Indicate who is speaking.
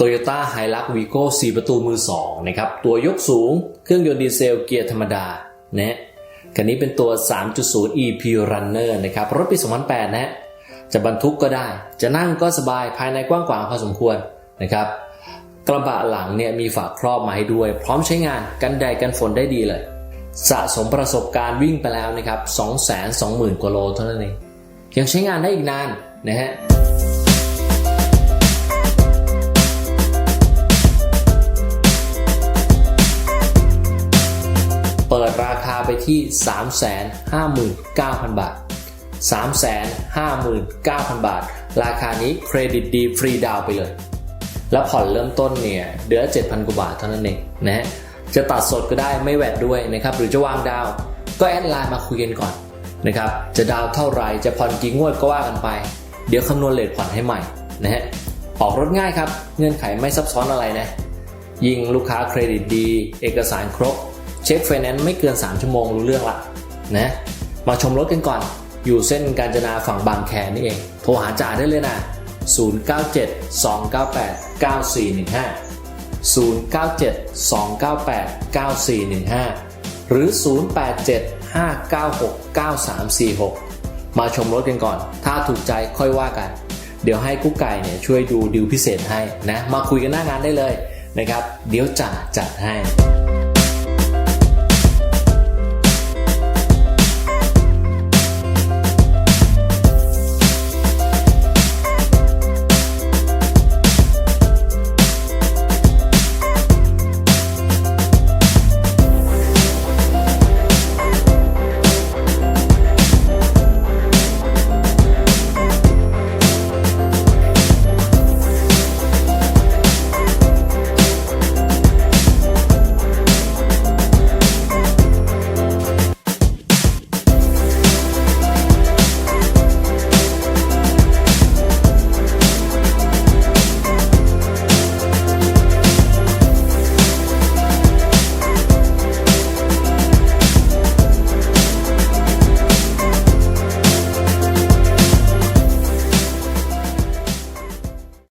Speaker 1: Toyota Hilux Vigo 4ประตูมือ2นะครับ ตัวยกสูง เครื่องยนต์ดีเซลเกียร์ธรรมดานะคันนี้เป็นตัว 3.0 EP Runner นะครับ รถปี 2008 นะ จะบรรทุกก็ได้ จะนั่งก็สบาย ภายในกว้างขวางพอสมควรนะครับ กระบะหลังเนี่ยมีฝาครอบมาให้ด้วย พร้อมใช้งานกันแดดกันฝนได้ดีเลย สะสมประสบการณ์วิ่งไปแล้วนะครับ 220,000 กว่าโลเท่านั้นเอง ยังใช้งานได้อีกนานนะฮะ ราคาไปที่ 359,000 บาท 359,000 บาท ราคานี้เครดิตดีฟรีดาวไปเลย แล้วผ่อนเริ่มต้นเนี่ยเดือน7,000 กว่าบาทเท่านั้นเองนะฮะจะตัดสดก็ได้ไม่แวดด้วยนะครับหรือจะวางดาว ก็แอดไลน์มาคุยกันก่อนนะครับจะดาวเท่าไหรจะผ่อนกี่งวดก็ว่ากันไป เดี๋ยวคำนวณเลทผ่อนให้ใหม่นะฮะออกรถง่ายครับ เงื่อนไขไม่ซับซ้อนอะไรนะ ยิ่งลูกค้าเครดิตดี เอกสารครบ เช็คไฟแนนซ์ไม่เกิน 3 ชั่วโมงรู้เรื่องละนะมาชมรถกันก่อน อยู่เส้นกาญจนาฝั่งบางแคนี่เอง โทรหาจ่าได้เลยนะ 097 298 9415 097 298 9415 หรือ 087 596 9346 มาชมรถกันก่อน ถ้าถูกใจค่อยว่ากัน เดี๋ยวให้กุ๊กไก่เนี่ยช่วยดูดิวพิเศษให้นะ มาคุยกันหน้างานได้เลยนะครับ เดี๋ยวจ่าจัดให้